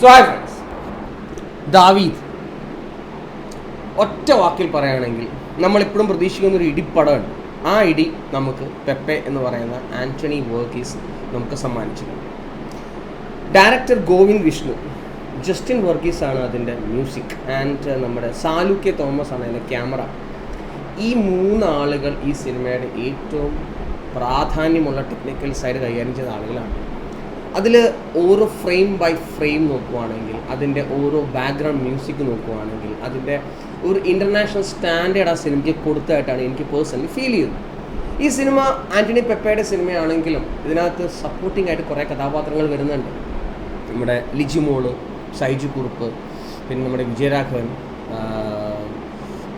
So hi friends ദാവീദ്. ഒറ്റ വാക്കിൽ പറയുകയാണെങ്കിൽ നമ്മളിപ്പോഴും പ്രതീക്ഷിക്കുന്ന ഒരു ഇടിപ്പടമുണ്ട് ആ ഇടി നമുക്ക് പെപ്പെ എന്ന് പറയുന്ന ആന്റണി വർഗീസ് നമുക്ക് സമ്മാനിച്ചിട്ടുണ്ട് ഡയറക്ടർ ഗോവിന്ദ് വിഷ്ണു ജസ്റ്റിൻ വർഗീസ് ആണ് അതിന്റെ മ്യൂസിക് ആൻഡ് നമ്മുടെ സാലു കെ തോമസ് ആണ് അതിന്റെ ക്യാമറ. ഈ മൂന്ന് ആളുകൾ ഈ സിനിമയുടെ ഏറ്റവും പ്രാധാന്യമുള്ള ടെക്നിക്കൽ സൈഡ് കൈകാര്യം ചെയ്ത ആളുകളാണ്. അതിൽ ഓരോ ഫ്രെയിം ബൈ ഫ്രെയിം നോക്കുവാണെങ്കിൽ അതിന്റെ ഓരോ ബാക്ക്ഗ്രൗണ്ട് മ്യൂസിക് നോക്കുവാണെങ്കിൽ അതിന്റെ ഒരു ഇന്റർനാഷണൽ സ്റ്റാൻഡേർഡ് ആ സിനിമയ്ക്ക് കൊടുത്തതായിട്ടാണ് എനിക്ക് പേഴ്സണലി ഫീൽ ചെയ്യുന്നത്. ഈ സിനിമ ആന്റണി പെപ്പയുടെ സിനിമയാണെങ്കിലും ഇതിനകത്ത് സപ്പോർട്ടിംഗ് ആയിട്ട് കുറേ കഥാപാത്രങ്ങൾ വരുന്നുണ്ട്. നമ്മുടെ ലിജിമോൾ സൈജു കുറുപ്പ് പിന്നെ നമ്മുടെ വിജയരാഘവൻ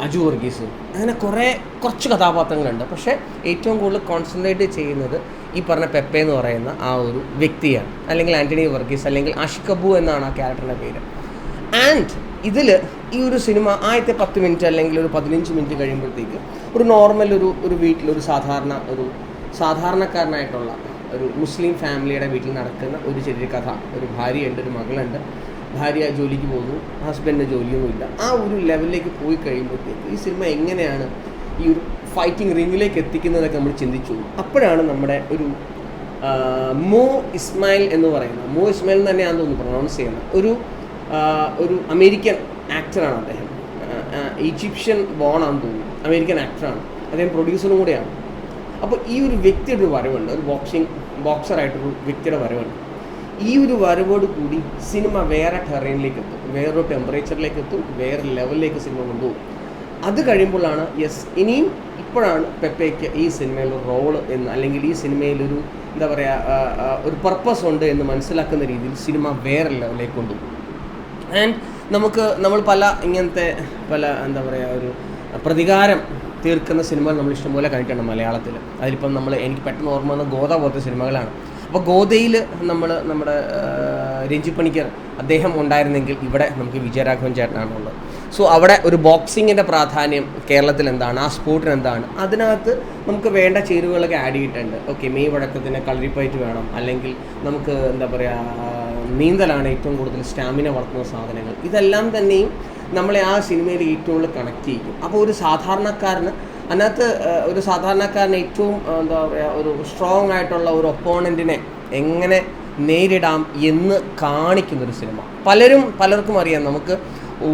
അജു വർഗീസ്. അങ്ങനെ കുറേ കുറച്ച് കഥാപാത്രങ്ങളുണ്ട്. പക്ഷേ ഏറ്റവും കൂടുതൽ കോൺസെൻട്രേറ്റ് ചെയ്യുന്നത് ഈ പറഞ്ഞ പെപ്പെ എന്ന് പറയുന്ന ആ ഒരു വ്യക്തിയാണ്. അല്ലെങ്കിൽ ആന്റണി വർഗീസ് അല്ലെങ്കിൽ അഷിക്കബു എന്നാണ് ആ ക്യാരക്ടറിന്റെ പേര്. ആൻഡ് ഇതിൽ ഈ ഒരു സിനിമ ആദ്യത്തെ പത്ത് മിനിറ്റ് അല്ലെങ്കിൽ ഒരു പതിനഞ്ച് മിനിറ്റ് കഴിയുമ്പോഴത്തേക്ക് ഒരു നോർമൽ ഒരു ഒരു വീട്ടിൽ ഒരു സാധാരണ ഒരു സാധാരണക്കാരനായിട്ടുള്ള ഒരു മുസ്ലിം ഫാമിലിയുടെ വീട്ടിൽ നടക്കുന്ന ഒരു ചെറിയ കഥ. ഒരു ഭാര്യയുണ്ട് ഒരു മകളുണ്ട്. ഭാര്യ ജോലിക്ക് പോകുന്നു ഹസ്ബൻഡിന് ജോലിയൊന്നുമില്ല. ആ ഒരു ലെവലിലേക്ക് പോയി കഴിയുമ്പോഴത്തേക്ക് ഈ സിനിമ എങ്ങനെയാണ് ഈ ഒരു ഫൈറ്റിംഗ് റിങ്ങിലേക്ക് എത്തിക്കുന്നതൊക്കെ നമ്മൾ ചിന്തിച്ചു. അപ്പോഴാണ് നമ്മുടെ ഒരു മോ ഇസ്മായിൽ എന്ന് പറയുന്നത് മോ ഇസ്മായിൽ എന്ന് തന്നെയാണ് തോന്നുന്നു പ്രൊണൗൺസ് ചെയ്യുന്നത്. ഒരു ഒരു അമേരിക്കൻ ആക്ടറാണ് അദ്ദേഹം. ഈജിപ്ഷ്യൻ ബോണാന്ന് തോന്നുന്നു. അമേരിക്കൻ ആക്ടറാണ് അദ്ദേഹം പ്രൊഡ്യൂസറും കൂടെയാണ്. അപ്പോൾ ഈ ഒരു വ്യക്തിയുടെ ഒരു വരവുണ്ട്. ഒരു ബോക്സിങ് ബോക്സറായിട്ടൊരു വ്യക്തിയുടെ വരവുണ്ട്. ഈ ഒരു വരവോട് കൂടി സിനിമ വേറെ ടെറൈനിലേക്ക് എത്തും. വേറൊരു ടെമ്പറേച്ചറിലേക്ക് എത്തും. വേറെ ലെവലിലേക്ക് സിനിമ കൊണ്ടുപോകും. അത് കഴിയുമ്പോഴാണ് യെസ് ഇനിയും ഇപ്പോഴാണ് പെപ്പയ്ക്ക് ഈ സിനിമയിൽ ഒരു റോൾ എന്ന് അല്ലെങ്കിൽ ഈ സിനിമയിലൊരു എന്താ പറയുക ഒരു പർപ്പസ് ഉണ്ട് എന്ന് മനസ്സിലാക്കുന്ന രീതിയിൽ സിനിമ വേറെ ലെവലിലേക്ക് കൊണ്ടുപോകും. ആൻഡ് നമുക്ക് നമ്മൾ പല ഇങ്ങനത്തെ പല എന്താ പറയുക ഒരു പ്രതികാരം തീർക്കുന്ന സിനിമകൾ നമ്മൾ ഇഷ്ടംപോലെ കണ്ടിട്ടുണ്ട് മലയാളത്തിൽ. അതിലിപ്പം നമ്മൾ എനിക്ക് പെട്ടെന്ന് ഓർമ്മ വന്ന ഗോദ പോലത്തെ സിനിമകളാണ്. അപ്പോൾ ഗോദയിൽ നമ്മൾ നമ്മുടെ രഞ്ജി പണിക്കർ അദ്ദേഹം ഉണ്ടായിരുന്നെങ്കിൽ ഇവിടെ നമുക്ക് വിജയരാഘവൻ ചേട്ടനാണ് ഉള്ളത്. സോ അവിടെ ഒരു ബോക്സിങ്ങിന്റെ പ്രാധാന്യം കേരളത്തിൽ എന്താണ്? ആ സ്പോർട്ടിന് എന്താണ്? അതിനകത്ത് നമുക്ക് വേണ്ട ചേരുവകളൊക്കെ ആഡ് ചെയ്തിട്ടുണ്ട്. ഓക്കെ മെയ് വഴക്കത്തിന് കളരിപ്പയറ്റ് വേണം. അല്ലെങ്കിൽ നമുക്ക് എന്താ പറയുക നീന്തലാണ് ഏറ്റവും കൂടുതൽ സ്റ്റാമിന വളർത്തുന്ന സാധനങ്ങൾ. ഇതെല്ലാം തന്നെയും നമ്മളെ ആ സിനിമയിൽ ഏറ്റവും കൂടുതൽ കണക്ട് ചെയ്യും അപ്പോൾ ഒരു സാധാരണക്കാരന് അതിനകത്ത് ഒരു സാധാരണക്കാരന് ഏറ്റവും എന്താ പറയുക ഒരു സ്ട്രോങ് ആയിട്ടുള്ള ഒരു ഒപ്പോണന്റിനെ എങ്ങനെ നേരിടാം എന്ന് കാണിക്കുന്ന ഒരു സിനിമ. പലരും പലർക്കും അറിയാം നമുക്ക്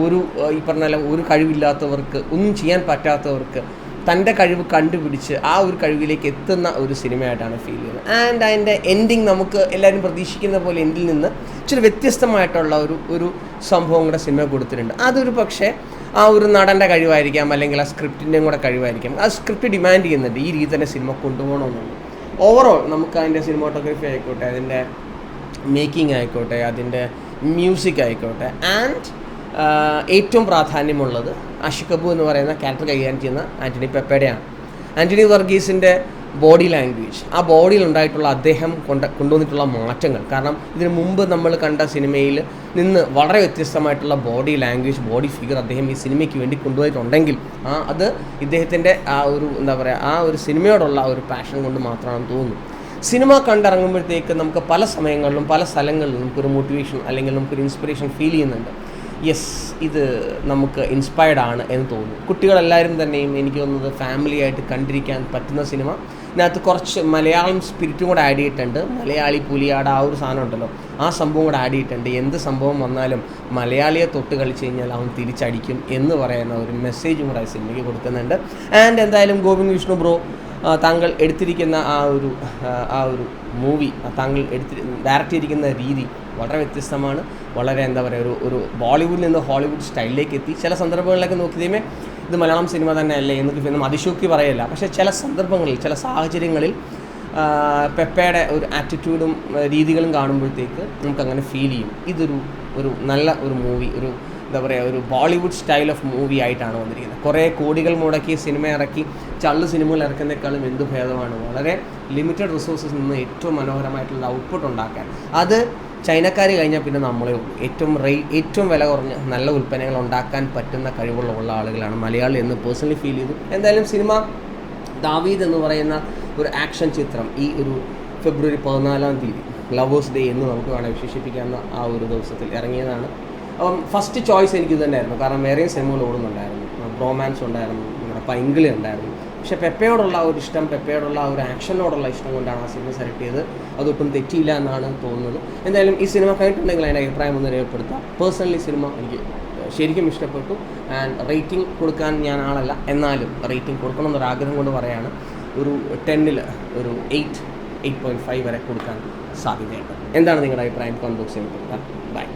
ഒരു ഈ പറഞ്ഞ ഒരു കഴിവില്ലാത്തവർക്ക് ഒന്നും ചെയ്യാൻ പറ്റാത്തവർക്ക് തന്റെ കഴിവ് കണ്ടുപിടിച്ച് ആ ഒരു കഴിവിലേക്ക് എത്തുന്ന ഒരു സിനിമയായിട്ടാണ് ഫീൽ ചെയ്യുന്നത്. ആൻഡ് അതിന്റെ എൻഡിങ് നമുക്ക് എല്ലാവരും പ്രതീക്ഷിക്കുന്ന പോലെ എൻഡിൽ നിന്ന് ഇച്ചിരി വ്യത്യസ്തമായിട്ടുള്ള ഒരു ഒരു സംഭവം കൂടെ സിനിമ കൊടുത്തിട്ടുണ്ട്. അതൊരു പക്ഷേ ആ ഒരു നടന്റെ കഴിവായിരിക്കാം അല്ലെങ്കിൽ ആ സ്ക്രിപ്റ്റിന്റെയും കൂടെ കഴിവായിരിക്കാം. ആ സ്ക്രിപ്റ്റ് ഡിമാൻഡ് ചെയ്യുന്നുണ്ട് ഈ രീതി തന്നെ സിനിമ കൊണ്ടുപോകണമെന്നുണ്ട്. ഓവറോൾ നമുക്ക് അതിന്റെ സിനിമാട്ടോഗ്രഫി ആയിക്കോട്ടെ അതിന്റെ മേക്കിംഗ് ആയിക്കോട്ടെ അതിന്റെ മ്യൂസിക് ആയിക്കോട്ടെ ആൻഡ് ഏറ്റവും പ്രാധാന്യമുള്ളത് അഷിക്കബു എന്ന് പറയുന്ന ക്യാരക്ടർ കൈകാര്യം ചെയ്യുന്ന ആന്റണി പെപ്പയുടെയാണ്. ആന്റണി വർഗീസിന്റെ ബോഡി ലാംഗ്വേജ് ആ ബോഡിയിൽ ഉണ്ടായിട്ടുള്ള അദ്ദേഹം കൊണ്ട കൊണ്ടുവന്നിട്ടുള്ള മാറ്റങ്ങൾ. കാരണം ഇതിനു മുമ്പ് നമ്മൾ കണ്ട സിനിമയിൽ നിന്ന് വളരെ വ്യത്യസ്തമായിട്ടുള്ള ബോഡി ലാംഗ്വേജ് ബോഡി ഫിഗർ അദ്ദേഹം ഈ സിനിമയ്ക്ക് വേണ്ടി കൊണ്ടുപോയിട്ടുണ്ടെങ്കിൽ ആ അത് ഇദ്ദേഹത്തിന്റെ ആ ഒരു എന്താ പറയുക ആ ഒരു സിനിമയോടുള്ള ഒരു പാഷൻ കൊണ്ട് മാത്രമാണ് തോന്നുന്നു. സിനിമ കണ്ടിറങ്ങുമ്പോഴത്തേക്ക് നമുക്ക് പല സമയങ്ങളിലും പല സ്ഥലങ്ങളിലും നമുക്കൊരു മോട്ടിവേഷൻ അല്ലെങ്കിൽ നമുക്കൊരു ഇൻസ്പിറേഷൻ ഫീൽ ചെയ്യുന്നുണ്ട്. യെസ് ഇത് നമുക്ക് ഇൻസ്പയർഡ് ആണ് എന്ന് തോന്നുന്നു. കുട്ടികളെല്ലാവരും തന്നെയും എനിക്ക് തോന്നുന്നത് ഫാമിലിയായിട്ട് കണ്ടിരിക്കാൻ പറ്റുന്ന സിനിമ ഇതിനകത്ത് കുറച്ച് മലയാളം സ്പിരിറ്റും കൂടെ ആഡ് ചെയ്തിട്ടുണ്ട്. മലയാളി പുലിയാട് ആ ഒരു സാധനം ഉണ്ടല്ലോ. ആ സംഭവം കൂടെ ആഡ് ചെയ്തിട്ടുണ്ട്. എന്ത് സംഭവം വന്നാലും മലയാളിയെ തൊട്ട് കളിച്ച് കഴിഞ്ഞാൽ അവൻ തിരിച്ചടിക്കും എന്ന് പറയുന്ന ഒരു മെസ്സേജും കൂടെ സിനിമയ്ക്ക് കൊടുക്കുന്നുണ്ട്. ആൻഡ് എന്തായാലും ഗോവിന്ദ് വിഷ്ണു ബ്രോ താങ്കൾ എടുത്തിരിക്കുന്ന ആ ഒരു ആ ഒരു മൂവി താങ്കൾ എടുത്തി ഡയറക്റ്റ് ചെയ്തിരിക്കുന്ന രീതി വളരെ വ്യത്യസ്തമാണ്. വളരെ എന്താ പറയുക ഒരു ഒരു ബോളിവുഡിൽ നിന്ന് ഹോളിവുഡ് സ്റ്റൈലിലേക്ക് എത്തി. ചില സന്ദർഭങ്ങളിലൊക്കെ നോക്കിയതേമേ ഇത് മലയാളം സിനിമ തന്നെ അല്ലേ എന്നൊക്കെ പിന്നെ അതിശോക്കി പറയല്ല. പക്ഷേ ചില സന്ദർഭങ്ങളിൽ ചില സാഹചര്യങ്ങളിൽ പെപ്പയുടെ ഒരു ആറ്റിറ്റ്യൂഡും രീതികളും കാണുമ്പോഴത്തേക്ക് നമുക്കങ്ങനെ ഫീൽ ചെയ്യും. ഇതൊരു ഒരു നല്ല ഒരു മൂവി ഒരു എന്താ പറയുക ഒരു ബോളിവുഡ് സ്റ്റൈൽ ഓഫ് മൂവി ആയിട്ടാണ് വന്നിരിക്കുന്നത്. കുറേ കോടികൾ മുടക്കി സിനിമ ഇറക്കി ചള്ളു സിനിമകൾ ഇറക്കുന്നേക്കാളും എന്ത് ഭേദമാണ്? വളരെ ലിമിറ്റഡ് റിസോഴ്സസ് നിന്ന് ഏറ്റവും മനോഹരമായിട്ടുള്ള ഔട്ട്പുട്ട് ഉണ്ടാക്കാൻ. അത് ചൈനക്കാർ കഴിഞ്ഞാൽ പിന്നെ നമ്മളെ ഉള്ളൂ. ഏറ്റവും റേ ഏറ്റവും വില കുറഞ്ഞ നല്ല ഉൽപ്പന്നങ്ങൾ ഉണ്ടാക്കാൻ പറ്റുന്ന കഴിവുള്ള ഉള്ള ആളുകളാണ് മലയാളി എന്ന് പേഴ്സണലി ഫീൽ ചെയ്തു. എന്തായാലും സിനിമ ദാവീദ് എന്ന് പറയുന്ന ഒരു ആക്ഷൻ ചിത്രം ഈ ഒരു ഫെബ്രുവരി പതിനാലാം തീയതി ലവേഴ്സ് ഡേ എന്ന് നമുക്ക് വേണം വിശേഷിപ്പിക്കാവുന്ന ആ ഒരു ദിവസത്തിൽ ഇറങ്ങിയതാണ്. അപ്പം ഫസ്റ്റ് ചോയ്സ് എനിക്ക് തന്നെയായിരുന്നു. കാരണം വേറെയും സിനിമകൾ ഓടുന്നുണ്ടായിരുന്നു. റൊമാൻസ് ഉണ്ടായിരുന്നു നമ്മുടെ പൈങ്കിളി ഉണ്ടായിരുന്നു. പക്ഷെ പെപ്പയോടുള്ള ഒരു ഇഷ്ടം പെപ്പയോടുള്ള ഒരു ആക്ഷനോടുള്ള ഇഷ്ടം കൊണ്ടാണ് ആ സിനിമ സെലക്ട് ചെയ്തത്. അതൊട്ടും തെറ്റിയില്ല എന്നാണ് തോന്നുന്നത്. എന്തായാലും ഈ സിനിമ കണ്ടിട്ടുണ്ടെങ്കിൽ അതിന്റെ അഭിപ്രായം ഒന്ന് രേഖപ്പെടുത്താം. പേഴ്സണലി സിനിമ എനിക്ക് ശരിക്കും ഇഷ്ടപ്പെട്ടു. ആൻഡ് റേറ്റിംഗ് കൊടുക്കാൻ ഞാൻ ആളല്ല. എന്നാലും റേറ്റിംഗ് കൊടുക്കണം എന്നൊരു ആഗ്രഹം കൊണ്ട് പറയാണ്. ഒരു ടെന്നിൽ ഒരു എയ്റ്റ് എയ്റ്റ് പോയിന്റ് ഫൈവ് വരെ കൊടുക്കാൻ സാധ്യതയുണ്ട്. എന്താണ് നിങ്ങളുടെ അഭിപ്രായം? കമന്റ് ബോക്സിൽ കൊടുക്കാം ബൈ